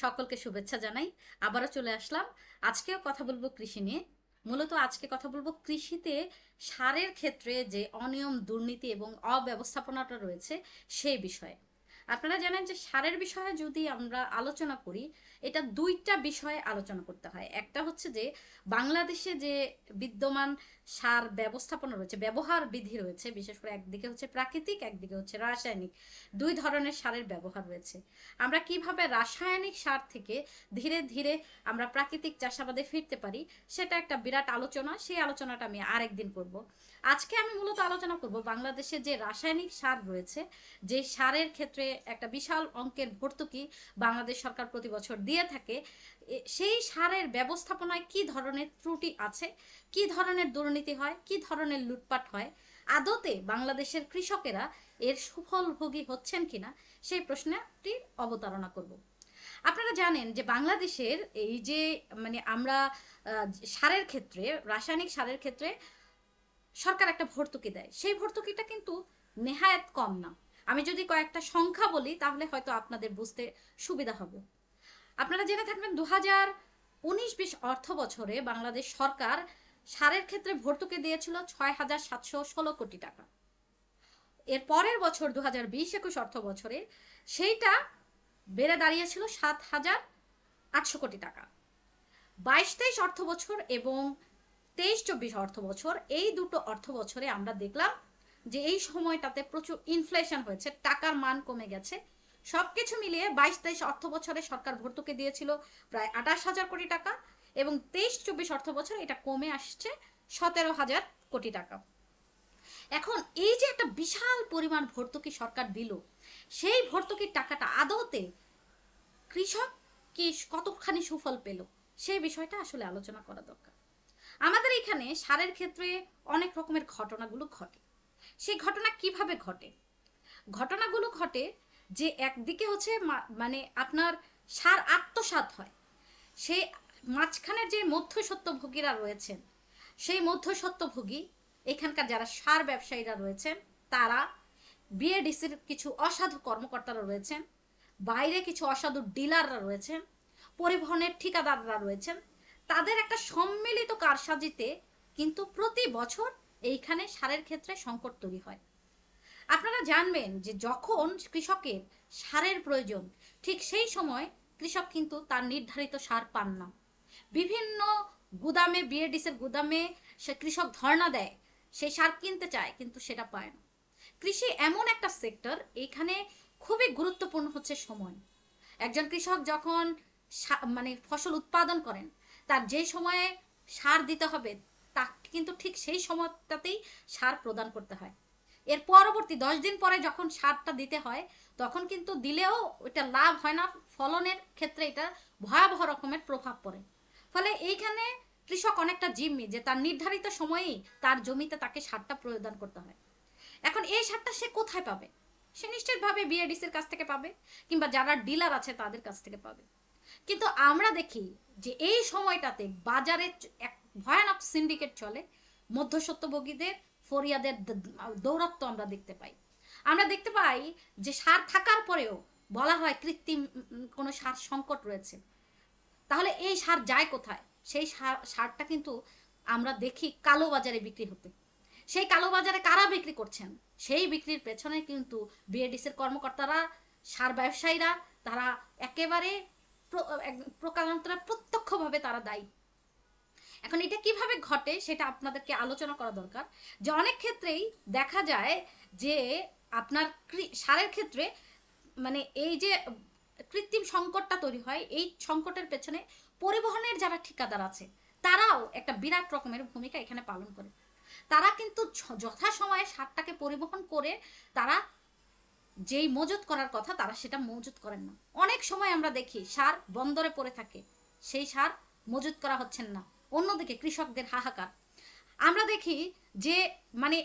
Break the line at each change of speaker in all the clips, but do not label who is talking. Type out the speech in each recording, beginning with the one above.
সকলকে শুভেচ্ছা জানাই। আবারও চলে আসলাম। আজকেও কথা বলব কৃষি নিয়ে। মূলত আজকে কথা বলব কৃষিতে সারের ক্ষেত্রে যে অনিয়ম, দুর্নীতি এবং অব্যবস্থাপনাটা রয়েছে সেই বিষয়ে। আপনারা জানেন যে সারের বিষয়ে যদি আমরা আলোচনা করি, এটা দুইটা বিষয়ে আলোচনা করতে হয়। একটা হচ্ছে যে, বাংলাদেশে যে বিদ্যমান সার ব্যবস্থাপনা রয়েছে, ব্যবহার বিধি রয়েছে, বিশেষ করে একদিকে হচ্ছে প্রাকৃতিক, একদিকে হচ্ছে রাসায়নিক, দুই ধরনের সারের ব্যবহার রয়েছে। আমরা কীভাবে রাসায়নিক সার থেকে ধীরে ধীরে আমরা প্রাকৃতিক চাষাবাদে ফিরতে পারি, সেটা একটা বিরাট আলোচনা। সেই আলোচনাটা আমি আরেকদিন করব। আজকে আমি মূলত আলোচনা করব বাংলাদেশে যে রাসায়নিক সার রয়েছে, যে সারের ক্ষেত্রে একটা বিশাল অঙ্কের ভর্তুকি বাংলাদেশ সরকার প্রতি বছর দিয়ে থাকে। সেই সারের ব্যবস্থাপনায় কি ধরনের ত্রুটি আছে? কি ধরনের দুর্নীতি হয়? কি ধরনের লুটপাট হয়? আদতে বাংলাদেশের কৃষকেরা এর সুফল ভোগী হচ্ছেন কিনা? সেই প্রশ্নটি অবতারণা করব। আপনারা জানেন যে বাংলাদেশের এই যে মানে আমরা সারের ক্ষেত্রে, রাসায়নিক সারের ক্ষেত্রে সরকার একটা ভর্তুকি দেয়। সেই ভর্তুকিটা কিন্তু নেহায়াত কম না। আমি যদি কয়েকটা সংখ্যা বলি, তাহলে হয়তো আপনাদের বুঝতে সুবিধা হবে। আপনারা জেনে থাকবেন দু হাজার উনিশ বিশ অর্থ বছরে বাংলাদেশ সরকার সারের ক্ষেত্রে ভর্তুকি দিয়েছিল ছয় হাজার সাতশো ষোলো কোটি টাকা। এর পরের বছর দু হাজার বিশ একুশ অর্থ বছরে, সেইটা বেড়ে দাঁড়িয়েছিল সাত হাজার আটশো কোটি টাকা। বাইশ তেইশ অর্থ বছর এবং তেইশ চব্বিশ অর্থ বছর, এই দুটো অর্থ বছরে আমরা দেখলাম যে এই সময়টাতে প্রচুর ইনফ্লেশন হয়েছে, টাকার মান কমে গেছে। সবকিছু মিলিয়ে বাইশ, তেইশ অর্থ বছরে সরকার ভর্তুকি দিয়েছিল প্রায় আঠাশ হাজার কোটি টাকা এবং তেইশ, চব্বিশ অর্থ বছর এটা কমে আসছে সতেরো হাজার কোটি টাকা। এখন এই যে একটা বিশাল পরিমাণ ভর্তুকি সরকার দিল, সেই ভর্তুকির টাকাটা আদৌতে কৃষক কি কতখানি সুফল পেল সেই বিষয়টা আসলে আলোচনা করা দরকার। আমাদের এখানে সারের ক্ষেত্রে অনেক রকমের ঘটনাগুলো ঘটে। সেই ঘটনা কীভাবে ঘটে? ঘটনাগুলো ঘটে যে একদিকে হচ্ছে মানে আপনার সার আত্মসাৎ হয়। সেই মাঝখানের যে মধ্যসত্ত্বভোগীরা রয়েছেন, সেই মধ্যসত্ত্বভোগী এখানকার যারা সার ব্যবসায়ীরা রয়েছেন, তারা বিএডিসির কিছু অসাধু কর্মকর্তারা রয়েছেন, বাইরে কিছু অসাধু ডিলাররা রয়েছেন, পরিবহনের ঠিকাদাররা রয়েছেন, তাদের একটা সম্মিলিত কারসাজিতে কিন্তু প্রতি বছর এইখানে সারের ক্ষেত্রে সংকট তৈরি হয়। আপনারা জানবেন যে যখন কৃষকের সারের প্রয়োজন, ঠিক সেই সময় কৃষক কিন্তু তার নির্ধারিত সার পান না। বিভিন্ন গুদামে, বিএডিসের গুদামে সে কৃষক ধর্ণা দেয় সেই সার কিনতে চায়, কিন্তু সেটা পায় না। কৃষি এমন একটা সেক্টর এখানে খুবই গুরুত্বপূর্ণ হচ্ছে সময়। একজন কৃষক যখন সা- মানে ফসল উৎপাদন করেন, তার যে সময়ে সার দিতে হবে কিন্তু ঠিক সেই সময়টাতেই সার প্রদান করতে হয়। এর পরবর্তী দশ দিন পরে যখন সারটা দিতে হয়, তখন কিন্তু দিলেও এটা লাভ হয় না, ফলনের ক্ষেত্রে এটা ভয়াবহ রকমের প্রভাব পড়ে। ফলে এইখানে কৃষক অনেকটা জিম্মি যে তার নির্ধারিত সময়েই তার জমিতে তাকে সারটা প্রদান করতে হয়। এখন এই সারটা সে কোথায় পাবে? সে নিশ্চিতভাবে বিএডিসির কাছ থেকে পাবে কিংবা যারা ডিলার আছে তাদের কাছ থেকে পাবে। কিন্তু আমরা দেখি যে এই সময়টাতে বাজারে এক ভয়ানক সিন্ডিকেট চলে। মধ্যসত্ত্বভোগীদের ফরিয়াদের দৌরাত্ম আমরা দেখতে পাই। আমরা দেখতে পাই যে সার থাকার পরেও বলা হয় কৃত্রিম কোনো সার সংকট রয়েছে। তাহলে এই সার যায় কোথায়? সেই সার, সারটা কিন্তু আমরা দেখি কালো বাজারে বিক্রি হতে। সেই কালো বাজারে কারা বিক্রি করছেন? সেই বিক্রির পেছনে কিন্তু বিএডিসির কর্মকর্তারা, সার ব্যবসায়ীরা, তারা একেবারে প্র- এক- প্রকারান্তরে প্রত্যক্ষভাবে তারা দায়ী। এখন এটা কীভাবে ঘটে সেটা আপনাদেরকে আলোচনা করা দরকার। যে অনেক ক্ষেত্রেই দেখা যায় যে আপনার সারের ক্ষেত্রে মানে এই যে কৃত্রিম সংকটটা তৈরি হয়, এই সংকটের পেছনে পরিবহনের যারা ঠিকাদার আছে, তারাও একটা বিরাট রকমের ভূমিকা এখানে পালন করে। তারা কিন্তু যথাসময়ে সারটাকে পরিবহন করে তারা যেই মজুত করার কথা তারা সেটা মজুত করেন না। অনেক সময় আমরা দেখি সার বন্দরে পড়ে থাকে, সেই সার মজুত করা হচ্ছেন না। অন্যদিকে কৃষকদের হাহাকার। আমরা দেখি যে মানে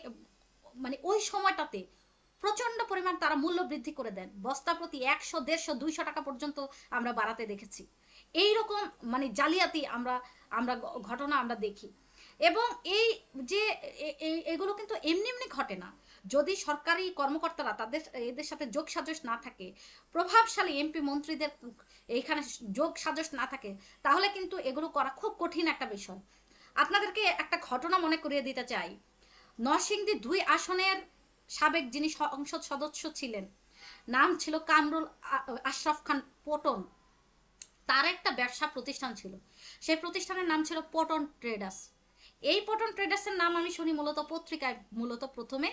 মানে ওই সময়টাতে প্রচণ্ড পরিমাণ তারা মূল্য বৃদ্ধি করে দেন। বস্তা প্রতি একশো, দেড়শো, দুইশো টাকা পর্যন্ত আমরা বাড়াতে দেখেছি। এই রকম মানে জালিয়াতি আমরা আমরা ঘটনা আমরা দেখি। এবং এই যে এগুলো কিন্তু এমনি এমনি ঘটে না। যদি সরকারি কর্মকর্তারা তাদের, এদের সাথে যোগ সাজস না থাকে, প্রভাবশালী এমপি মন্ত্রীদের এইখানে যোগ সাজস না থাকে, তাহলে কিন্তু এগুলো করা খুব কঠিন একটা বিষয়। আপনাদেরকে একটা ঘটনা মনে করিয়ে দিতে চাই। নরসিংদী দুই আসনের সাবেক যিনি সংসদ সদস্য ছিলেন, নাম ছিল কামরুল আশরাফ খান পটন তার একটা ব্যবসা প্রতিষ্ঠান ছিল। সেই প্রতিষ্ঠানের নাম ছিল পটন ট্রেডার্স। এই পটন ট্রেডার্সের নাম আমি শুনি মূলত পত্রিকায়, মূলত প্রথমে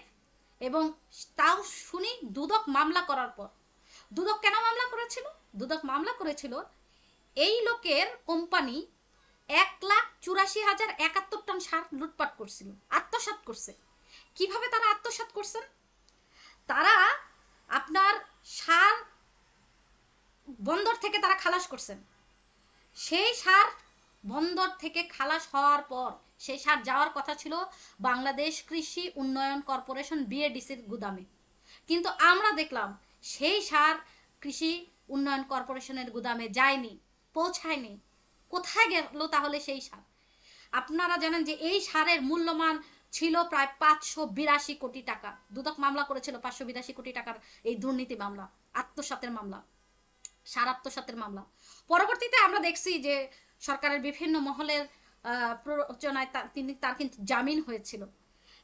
এবং তাও শুনি দুদক মামলা করার পর। দুদক কেন মামলা করেছিল? দুদক মামলা করেছিল, এই লোকের কোম্পানি এক লাখ চুরাশি হাজার একাত্তর টন সার লুটপাট করছিল, আত্মসাৎ করছে। কীভাবে তারা আত্মসাৎ করছেন? তারা আপনার সার বন্দর থেকে তারা খালাস করছেন। সেই সার বন্দর থেকে খালাস হওয়ার পর সেই সার যাওয়ার কথা ছিল বাংলাদেশ কৃষি উন্নয়ন কর্পোরেশন বিএডিসির গুদামে। কিন্তু আমরা দেখলাম সেই সার কৃষি উন্নয়ন কর্পোরেশনের গুদামে যায়নি, পৌঁছায়নি। কোথায় গেল তাহলে সেই সার? আপনারা জানেন যে এই সারের মূল্যমান ছিল প্রায় পাঁচশো বিরাশি কোটি টাকা। দুদক মামলা করেছিল পাঁচশো বিরাশি কোটি টাকার এই দুর্নীতি মামলা, আত্মসাতের মামলা, সার আত্মসাতের মামলা। পরবর্তীতে আমরা দেখছি যে সরকারের বিভিন্ন মহলের প্ররোচনায় তিনি তার কিন্তু জামিন হয়েছিল।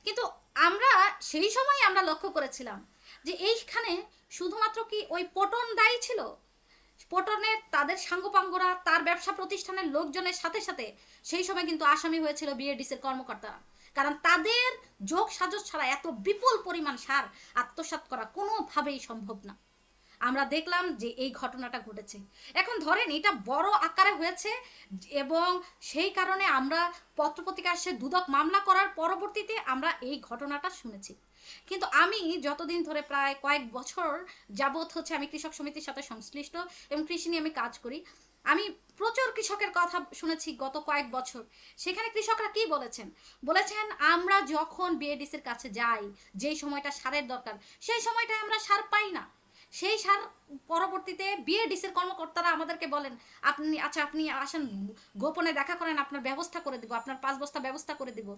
কিন্তু আমরা সেই সময় আমরা লক্ষ্য করেছিলাম যে এইখানে শুধুমাত্র কি ওই পটন দায়ী ছিল? পটনের তাদের সাঙ্গপাঙ্গরা, তার ব্যবসা প্রতিষ্ঠানের লোকজনের সাথে সাথে সেই সময় কিন্তু আসামি হয়েছিল বিএডিসির কর্মকর্তারা কারণ তাদের যোগ সাজস ছাড়া এত বিপুল পরিমাণ সার আত্মসাৎ করা কোনোভাবেই সম্ভব না। আমরা দেখলাম যে এই ঘটনাটা ঘটেছে। এখন ধরেন এটা বড় আকারে হয়েছে এবং সেই কারণে আমরা পত্রপত্রিকা এসে দুদক মামলা করার পরবর্তীতে আমরা এই ঘটনাটা শুনেছি। কিন্তু আমি যতদিন ধরে প্রায় কয়েক বছর যাবৎ হচ্ছে আমি কৃষক সমিতির সাথে সংশ্লিষ্ট এবং কৃষি নিয়ে আমি কাজ করি, আমি প্রচুর কৃষকের কথা শুনেছি গত কয়েক বছর। সেখানে কৃষকরা কি বলেছেন? বলেছেন, আমরা যখন বিএডিসির কাছে যাই, যেই সময়টা সারের দরকার, সেই সময়টা আমরা সার পাই না। সেই সার পরবর্তীতে বিএডিসির কর্মকর্তারা আমাদেরকে বলেন, আপনি আচ্ছা আপনি আসেন, গোপনে দেখা করেন, আপনার ব্যবস্থা করে দিব, আপনার পাঁচ বস্তা ব্যবস্থা করে দিব।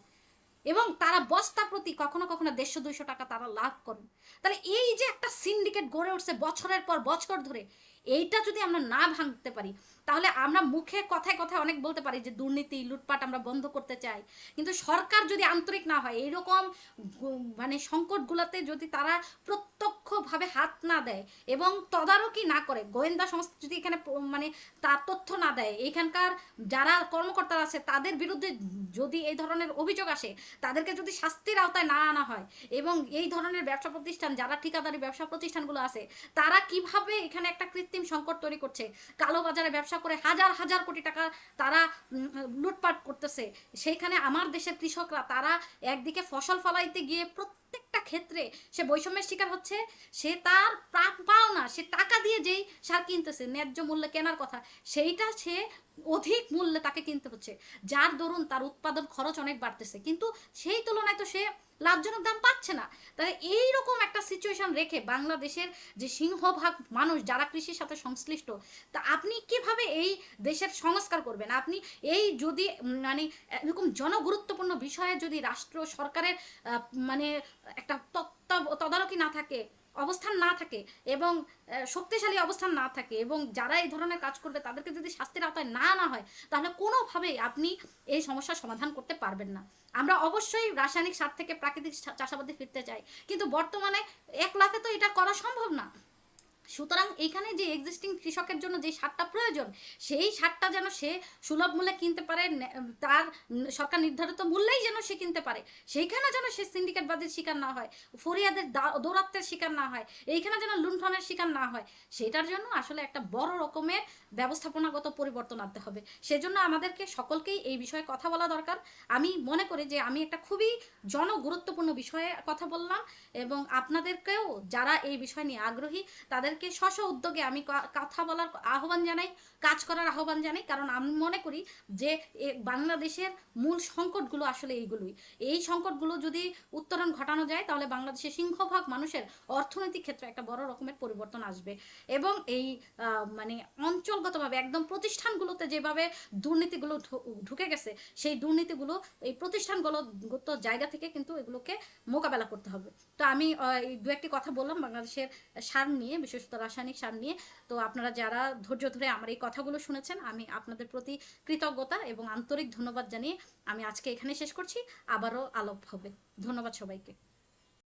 এবং তারা বস্তা প্রতি কখনো কখনো দেড়শো, দুইশো টাকা তারা লাভ করেন। তাহলে এই যে একটা সিন্ডিকেট গড়ে উঠছে বছরের পর বছর ধরে এইটা যদি আমরা না ভাঙতে পারি, তাহলে আমরা মুখে কথায় কথায় অনেক বলতে পারি যে দুর্নীতি, লুটপাট আমরা বন্ধ করতে চাই। কিন্তু সরকার যদি আন্তরিক না হয় এইরকম মানে সংকটগুলোতে যদি তারা প্রত্যক্ষভাবে হাত না দেয় এবং তদারকি না করে, গোয়েন্দা সংস্থা যদি এখানে মানে তার তথ্য না দেয়, এখানকার যারা কর্মকর্তারা আছে, তাদের বিরুদ্ধে যদি এই ধরনের অভিযোগ আসে, তাদেরকে যদি শাস্তির আওতায় না আনা হয় এবং এই ধরনের ব্যবসা প্রতিষ্ঠান, যারা ঠিকাদারি ব্যবসা প্রতিষ্ঠানগুলো আছে, তারা কীভাবে এখানে একটা কৃত্রিম সংকট তৈরি করছে। কালো বাজারে ব্যবসা করে হাজার হাজার কোটি টাকা তারা লুটপাট করতেছে। সেইখানে আমার দেশের কৃষকরা, তারা একদিকে ফসল ফলাইতে গিয়ে প্রত্যেকটা ক্ষেত্রে সে বৈষম্যের শিকার হচ্ছে, সে তার প্রাপ পাওনা, সে টাকা দিয়ে যেই সার কিনতেছে, ন্যায্য মূল্যে কেনার কথা, সেইটা সে অধিক মূল্যে তাকে কিনতে হচ্ছে। যার দরুন তার উৎপাদন খরচ অনেক বাড়তেছে। কিন্তু সেই তুলনায় তো সে লাভজনক দাম পাচ্ছে না। তাহলে এইরকম একটা সিচুয়েশন রেখে বাংলাদেশের যে সিংহভাগ মানুষ যারা কৃষির সাথে সংশ্লিষ্ট, তা আপনি কীভাবে এই দেশের সংস্কার করবেন? আপনি এই যদি মানে এরকম জনগুরুত্বপূর্ণ বিষয়ে যদি রাষ্ট্র, সরকারের মানে একটা তদারকি না থাকে, অবস্থান না থাকে এবং শক্তিশালী অবস্থান না থাকে এবং যারা এই ধরনের কাজ করবে তাদেরকে যদি শাস্তির আওতায় না না হয়, তাহলে কোনোভাবেই আপনি এই সমস্যার সমাধান করতে পারবেন না। আমরা অবশ্যই রাসায়নিক সার থেকে প্রাকৃতিক চাষাবাদে ফিরতে চাই, কিন্তু বর্তমানে এক লাখে তো এটা করা সম্ভব না। সুতরাং এইখানে যে এক্সিস্টিং কৃষকের জন্য যে সারটা প্রয়োজন, সেই সারটা যেন সে সুলভ মূল্যে কিনতে পারে তার সরকার নির্ধারিত মূল্যেই যেন সে কিনতে পারে, সেইখানে যেন সে সিন্ডিকেটবাদের শিকার না হয়, ফরিয়াদের দৌরাত্মের শিকার না হয়, এইখানে যেন লুণ্ঠনের শিকার না হয়, সেটার জন্য আসলে একটা বড় রকমের ব্যবস্থাপনাগত পরিবর্তন আনতে হবে। সেজন্য আমাদেরকে সকলকেই এই বিষয়ে কথা বলা দরকার। আমি মনে করি যে আমি একটা খুবই জনগুরুত্বপূর্ণ বিষয়ে কথা বললাম এবং আপনাদেরকেও যারা এই বিষয় নিয়ে আগ্রহী তাদের তাদেরকে স্ব উদ্যোগে আমি কথা বলার আহ্বান জানাই, কাজ করার আহ্বান জানাই। কারণ আমি মনে করি যে বাংলাদেশের মূল সংকটগুলো আসলে এইগুলোই। এই সংকটগুলো যদি উত্তরণ ঘটানো যায়, তাহলে বাংলাদেশের সিংহভাগ মানুষের অর্থনৈতিক ক্ষেত্রে একটা বড় রকমের পরিবর্তন আসবে। এবং এই মানে অঞ্চলগতভাবে একদম প্রতিষ্ঠানগুলোতে যেভাবে দুর্নীতিগুলো ঢুকে গেছে, সেই দুর্নীতিগুলো, এই প্রতিষ্ঠানগত জায়গা থেকে কিন্তু এগুলোকে মোকাবেলা করতে হবে। তো আমি দু একটি কথা বললাম, বাংলাদেশের সার নিয়ে বিশেষত রাসায়নিক সার নিয়ে। তো আপনারা যারা ধৈর্য ধরে আমার এই কথাগুলো শুনেছেন, আমি আপনাদের প্রতি কৃতজ্ঞতা এবং আন্তরিক ধন্যবাদ জানিয়ে আমি আজকে এখানে শেষ করছি। আবারও আলোপ হবে। ধন্যবাদ সবাইকে।